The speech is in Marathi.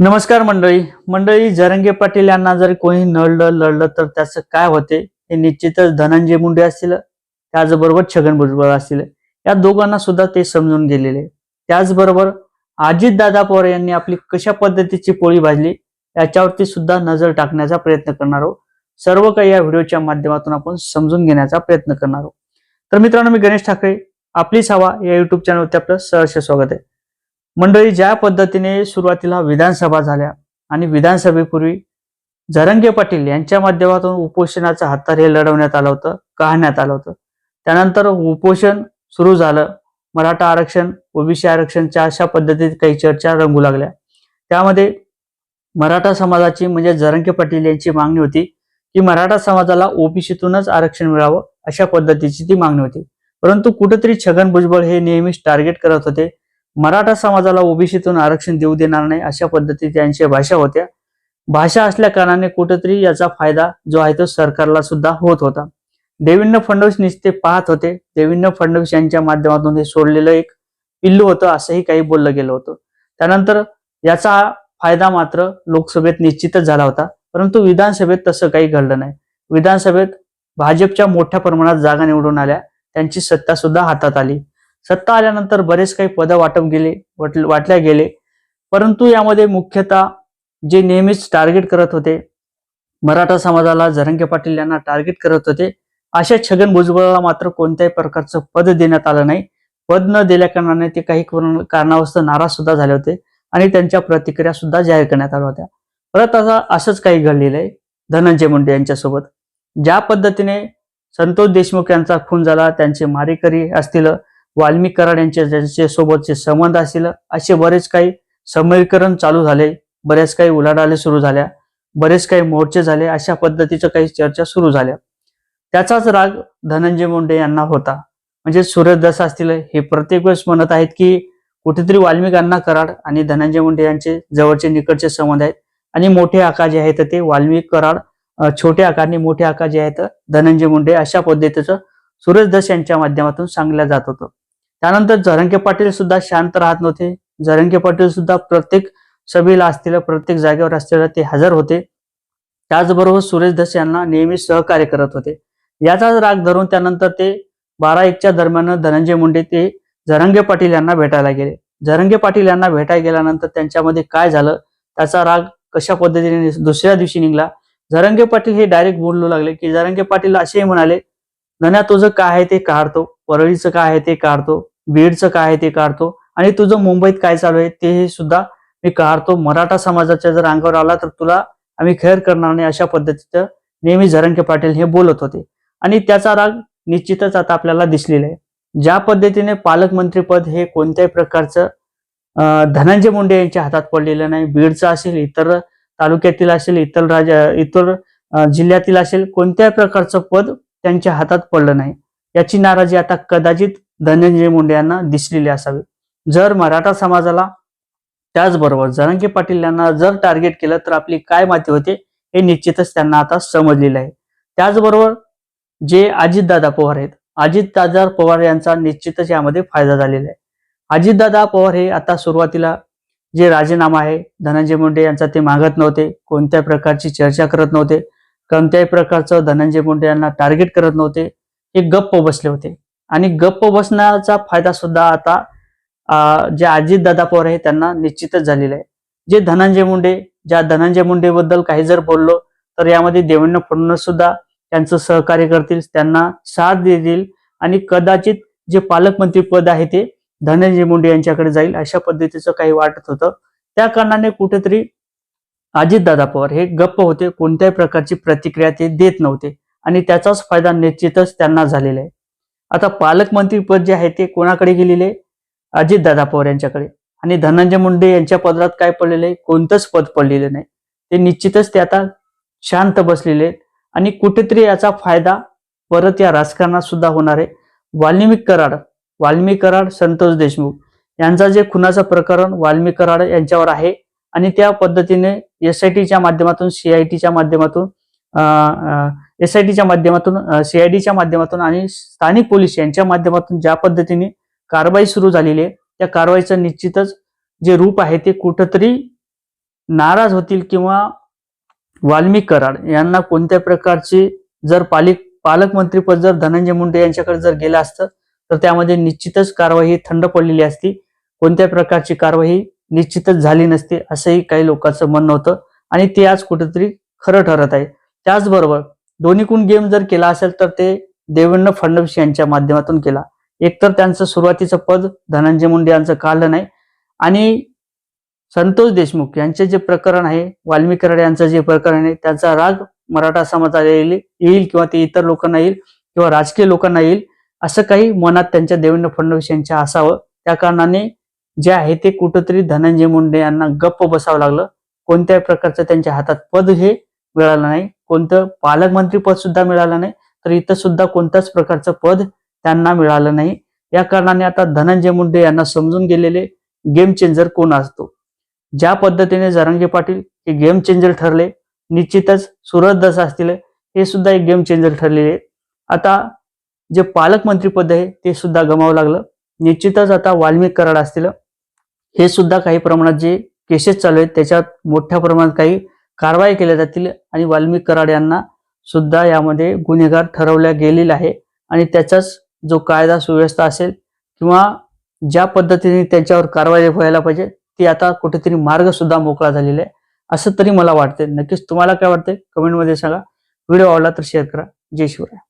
नमस्कार मंडळी. मंडळी जरंगे पाटील यांना जर कोणी नळलं लढलं तर त्याचं काय होते? हे निश्चितच धनंजय मुंडे असतील त्याचबरोबर छगन भुजबळ असतील. या दोघांना सुद्धा ते समजून गेलेले. त्याचबरोबर अजित दादा पवार यांनी आपली कशा पद्धतीची पोळी भाजली याच्यावरती सुद्धा नजर टाकण्याचा प्रयत्न करणार आहोत. सर्व काही या व्हिडिओच्या माध्यमातून आपण समजून घेण्याचा प्रयत्न करणार आहोत. तर मित्रांनो मी गणेश ठाकरे आपलीच हवा या युट्यूब चॅनलवरती आपलं सहर्ष स्वागत आहे. मंडळी ज्या पद्धतीने सुरुवातीला विधानसभा झाल्या आणि विधानसभेपूर्वी झरंगे पाटील यांच्या माध्यमातून उपोषणाचं हातार हे लढवण्यात आलं होतं काढण्यात आलं होतं. त्यानंतर उपोषण सुरू झालं. मराठा आरक्षण ओबीसी आरक्षणच्या अशा पद्धतीत काही चर्चा रंगू लागल्या. त्यामध्ये मराठा समाजाची म्हणजे जरंगे पाटील यांची मागणी होती की मराठा समाजाला ओबीसीतूनच आरक्षण मिळावं अशा पद्धतीची ती मागणी होती. परंतु कुठेतरी छगन भुजबळ हे नेहमीच टार्गेट करत होते मराठा समाजाला ओबीसीतून आरक्षण देऊ देणार नाही अशा पद्धती त्यांच्या भाषा होत्या. भाषा असल्या कारणाने कुठेतरी याचा फायदा जो आहे तो सरकारला सुद्धा होत होता. देवेंद्र फडणवीस निस्ते पाहत होते. देवेंद्र फडणवीस यांच्या माध्यमातून हे सोडलेलं एक पिल्लू होतं असंही काही बोललं गेलं होतं. त्यानंतर याचा फायदा मात्र लोकसभेत निश्चितच झाला होता. परंतु विधानसभेत तसं काही घडलं नाही. विधानसभेत भाजपच्या मोठ्या प्रमाणात जागा निवडून आल्या. त्यांची सत्ता सुद्धा हातात आली. सत्ता आल्यानंतर बरेच काही पद वाटप गेले वाटल्या गेले. परंतु यामध्ये मुख्यतः जे नेहमीच टार्गेट करत होते मराठा समाजाला झरंगे पाटील यांना टार्गेट करत होते अशा छगन भुजबळाला मात्र कोणत्याही प्रकारचं पद देण्यात आलं नाही. पद न दिल्या कारणाने ते काही कारणावस्त नाराज सुद्धा झाले होते आणि त्यांच्या प्रतिक्रिया सुद्धा जाहीर करण्यात आल्या होत्या. परत आता असंच काही घडलेलं आहे धनंजय मुंडे यांच्यासोबत. ज्या पद्धतीने संतोष देशमुख यांचा खून झाला त्यांचे मारेकरी असतील वाल्मिक कराड यांच्या ज्यांच्या सोबतचे संबंध असतील. असे बरेच काही समीकरण चालू झाले. बरेच काही उलाढाले सुरू झाल्या. बरेच काही मोर्चे झाले. अशा पद्धतीच्या काही चर्चा सुरू झाल्या. त्याचाच राग धनंजय मुंडे यांना होता. म्हणजे सूर्यदास असतील हे प्रत्येक वेळेस म्हणत आहेत की कुठेतरी वाल्मिकांना कराड आणि धनंजय मुंडे यांचे जवळचे निकटचे संबंध आहेत. आणि मोठे आका जे आहेत ते. वाल्मिक कराड छोटे आकारने मोठे आकार जे आहेत धनंजय मुंडे अशा पद्धतीचं सुरेश यांच्या माध्यमातून सांगल्या जात होतं. त्यानंतर झरंके पाटील सुद्धा शांत राहत नव्हते. जरंगे पाटील सुद्धा प्रत्येक सभेला असतील प्रत्येक जागेवर असलेलं ते हजर होते. त्याचबरोबर सुरेश धस यांना नेहमी सहकार्य करत होते. याचाच राग धरून त्यानंतर ते बारा एकच्या दरम्यान धनंजय मुंडे ते जरंगे पाटील यांना भेटायला गेले. जरंगे पाटील यांना भेटायला गेल्यानंतर त्यांच्यामध्ये काय झालं? त्याचा राग कशा पद्धतीने दुसऱ्या दिवशी निघला? जरंगे पाटील हे डायरेक्ट बोलू लागले की जरंगे पाटील असेही म्हणाले धन्या तुझं काय आहे ते काढतो. परळीचं काय आहे ते काढतो. बीडचं काय आहे ते काढतो. आणि तुझं मुंबईत काय चालू आहे ते सुद्धा मी काढतो. मराठा समाजाच्या जर अंगावर आला तर तुला आम्ही खैर करणार नाही अशा पद्धतीचं नेहमी झरंगे पाटील हे बोलत होते. आणि त्याचा राग निश्चितच आता आपल्याला दिसलेला आहे. ज्या पद्धतीने पालकमंत्रीपद हे कोणत्याही प्रकारचं धनंजय मुंडे यांच्या हातात पडलेलं नाही बीडचं असेल इतर तालुक्यातील असेल इतर राज्य इतर जिल्ह्यातील असेल कोणत्याही प्रकारचं पद त्यांच्या हातात पडलं नाही. याची नाराजी आता कदाचित धनंजय मुंडे यांना दिसलेले असावे. जर मराठा समाजाला त्याचबरोबर जरांगे पाटील यांना जर टार्गेट केलं तर आपली काय माती होते हे निश्चितच त्यांना आता समजलेलं आहे. त्याचबरोबर जे अजितदादा पवार आहेत अजितदादा पवार यांचा निश्चितच यामध्ये फायदा झालेला आहे. अजितदादा पवार हे आता सुरुवातीला जे राजीनामा आहे धनंजय मुंडे यांचा ते मागत नव्हते कोणत्या प्रकारची चर्चा करत नव्हते कोणत्याही प्रकारचं धनंजय मुंडे यांना टार्गेट करत नव्हते हे गप्प बसले होते. आणि गप्प बसण्याचा फायदा सुद्धा आता जे अजितदादा पवार आहे त्यांना निश्चितच झालेला आहे. जे धनंजय मुंडे ज्या धनंजय मुंडे बद्दल काही जर बोललो तर यामध्ये देवेंद्र फडणवीस सुद्धा त्यांचं सहकार्य करतील त्यांना साथ देतील आणि कदाचित जे पालकमंत्री पद आहे ते धनंजय मुंडे यांच्याकडे जाईल अशा पद्धतीचं काही वाटत होतं. त्या कारणाने कुठेतरी अजितदादा पवार हे गप्प होते कोणत्याही प्रकारची प्रतिक्रिया ते देत नव्हते. आणि त्याचाच फायदा निश्चितच त्यांना झालेला आहे. आता पालकमंत्री पद जे आहे ते कोणाकडे गेलेले? अजित अजितदादा पवार यांच्याकडे. आणि धनंजय मुंडे यांच्या पदरात काय पडलेलं आहे? कोणतंच पद पडलेलं नाही. ते निश्चितच ते आता शांत बसलेले आहेत. आणि कुठेतरी याचा फायदा परत या राजकारणात सुद्धा होणार आहे. वाल्मिक कराड वाल्मिक कराड संतोष देशमुख यांचा जे खुनाचं प्रकरण वाल्मिक कराड यांच्यावर आहे. आणि त्या पद्धतीने एस आय टीच्या माध्यमातून सीआयटीच्या माध्यमातून एस आय टीच्या माध्यमातून सीआयडीच्या माध्यमातून आणि स्थानिक पोलीस यांच्या माध्यमातून ज्या पद्धतीने कारवाई सुरू झालेली आहे त्या कारवाईचं निश्चितच जे रूप आहे ते कुठंतरी नाराज होतील किंवा वाल्मिक कराड यांना कोणत्या प्रकारची जर पालिक पालकमंत्रीपद जर धनंजय मुंडे यांच्याकडे जर गेलं असतं तर त्यामध्ये निश्चितच कारवाई थंड पडलेली असती. कोणत्या प्रकारची कारवाई निश्चितच झाली नसते असंही काही लोकांचं म्हणणं होतं. आणि ते आज कुठेतरी खरं ठरत आहे. त्याचबरोबर दोन्हीकून गेम जर केला असेल तर ते देवेंद्र फडणवीस यांच्या माध्यमातून केला. एकतर त्यांचं सुरुवातीचं पद धनंजय मुंडे यांचं काढलं नाही. आणि संतोष देशमुख यांचे जे प्रकरण आहे वाल्मिकी राडे यांचं जे प्रकरण आहे त्याचा राग मराठा समाजाला येईल येईल किंवा ते इतर लोकांना येईल किंवा राजकीय लोकांना येईल असं काही मनात त्यांच्या देवेंद्र फडणवीस यांच्या असावं. त्या कारणाने जे आहे ते कुठंतरी धनंजय मुंडे यांना गप्प बसावं लागलं. कोणत्याही प्रकारचं त्यांच्या हातात पद हे मिळालं नाही. कोणतं पालकमंत्री पद सुद्धा मिळालं नाही तर इथं सुद्धा कोणत्याच प्रकारचं पद त्यांना मिळालं नाही. या कारणाने आता धनंजय मुंडे यांना समजून गेलेले गेम चेंजर कोण असतो? ज्या पद्धतीने जरांगे पाटील हे गेम चेंजर ठरले निश्चितच सुरत दस असतील हे सुद्धा एक गेम चेंजर ठरलेले आहेत. आता जे पालकमंत्री पद आहे ते सुद्धा गमावं लागलं. निश्चितच आता वाल्मिक कराड असतील हे सुद्धा काही प्रमाणात जे केसेस चालू आहेत त्याच्यात मोठ्या प्रमाणात काही कारवाई केल्या जातील आणि वाल्मिक कराड यांना सुद्धा यामध्ये गुन्हेगार ठरवल्या गेलेला आहे आणि त्याचाच जो कायदा सुव्यवस्था असेल किंवा ज्या पद्धतीने त्यांच्यावर कारवाई व्हायला पाहिजे ती आता कुठेतरी मार्ग सुद्धा मोकळा झालेला आहे. असं तरी मला वाटते नक्कीच तुम्हाला काय वाटते कमेंटमध्ये सांगा. व्हिडिओ आवडला तर शेअर करा. जय शिवराय.